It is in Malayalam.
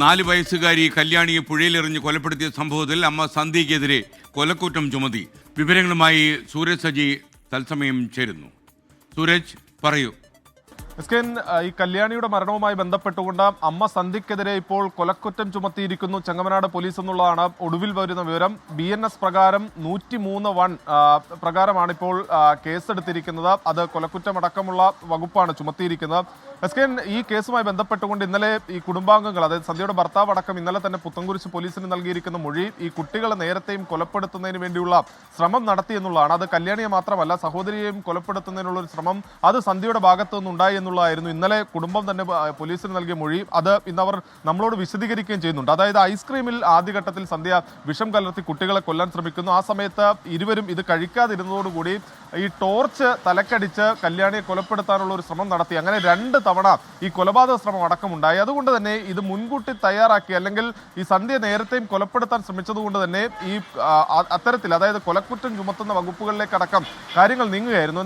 നാല് വയസ്സുകാരി കല്യാണിയെ പുഴയിലെറിഞ്ഞ് കൊലപ്പെടുത്തിയ സംഭവത്തിൽ അമ്മ സന്ധ്യയ്ക്കെതിരെ കൊലക്കുറ്റം ചുമത്തി. വിവരങ്ങളുമായി സൂരജ് സജി തത്സമയം ചേരുന്നു. സൂരജ് പറയൂ. എസ്കെൻ ഈ കല്യാണിയുടെ മരണവുമായി ബന്ധപ്പെട്ടുകൊണ്ട് അമ്മ സന്ധ്യക്കെതിരെ ഇപ്പോൾ കൊലക്കുറ്റം ചുമത്തിയിരിക്കുന്നു ചെങ്ങമനാട് പോലീസ് എന്നുള്ളതാണ് ഒടുവിൽ വരുന്ന വിവരം. ബി എൻ എസ് പ്രകാരം നൂറ്റി മൂന്ന് വൺ പ്രകാരമാണ് ഇപ്പോൾ കേസെടുത്തിരിക്കുന്നത്. അത് കൊലക്കുറ്റമടക്കമുള്ള വകുപ്പാണ് ചുമത്തിയിരിക്കുന്നത്. എസ്കെൻ ഈ കേസുമായി ബന്ധപ്പെട്ടുകൊണ്ട് ഇന്നലെ ഈ കുടുംബാംഗങ്ങൾ അതായത് സന്ധ്യയുടെ ഭർത്താവ് അടക്കം ഇന്നലെ തന്നെ പുത്തൻകുരിശ് പോലീസിന് നൽകിയിരിക്കുന്ന മൊഴി ഈ കുട്ടികളെ നേരത്തെയും കൊലപ്പെടുത്തുന്നതിന് വേണ്ടിയുള്ള ശ്രമം നടത്തി എന്നുള്ളതാണ്. അത് കല്യാണിയെ മാത്രമല്ല സഹോദരിയെയും കൊലപ്പെടുത്തുന്നതിനുള്ള ഒരു ശ്രമം അത് സന്ധ്യയുടെ ഭാഗത്തു നിന്നുണ്ടായി എന്നുള്ളതായിരുന്നു. ഇന്നലെ കുടുംബം തന്നെ പോലീസിന് നൽകിയ മൊഴി. അത് ഇന്ന് അവർ നമ്മളോട് വിശദീകരിക്കുകയും ചെയ്യുന്നുണ്ട്. അതായത് ഐസ്ക്രീമിൽ ആദ്യഘട്ടത്തിൽ സന്ധ്യ വിഷം കലർത്തി കുട്ടികളെ കൊല്ലാൻ ശ്രമിക്കുന്നു. ആ സമയത്ത് ഇരുവരും ഇത് കഴിക്കാതിരുന്നതോടുകൂടി ഈ ടോർച്ച് തലക്കടിച്ച് കല്യാണിയെ കൊലപ്പെടുത്താനുള്ള ഒരു ശ്രമം നടത്തി. അങ്ങനെ രണ്ട് തവണ ഈ കൊലപാതക ശ്രമം അടക്കമുണ്ടായി. അതുകൊണ്ട് തന്നെ ഇത് മുൻകൂട്ടി തയ്യാറാക്കി അല്ലെങ്കിൽ ഈ സന്ധ്യ നേരത്തെയും കൊലപ്പെടുത്താൻ ശ്രമിച്ചതുകൊണ്ട് തന്നെ ഈ അത്തരത്തിൽ അതായത് കൊലക്കുറ്റം ചുമത്തുന്ന വകുപ്പുകളിലേക്കടക്കം കാര്യങ്ങൾ നീങ്ങുകയായിരുന്നു.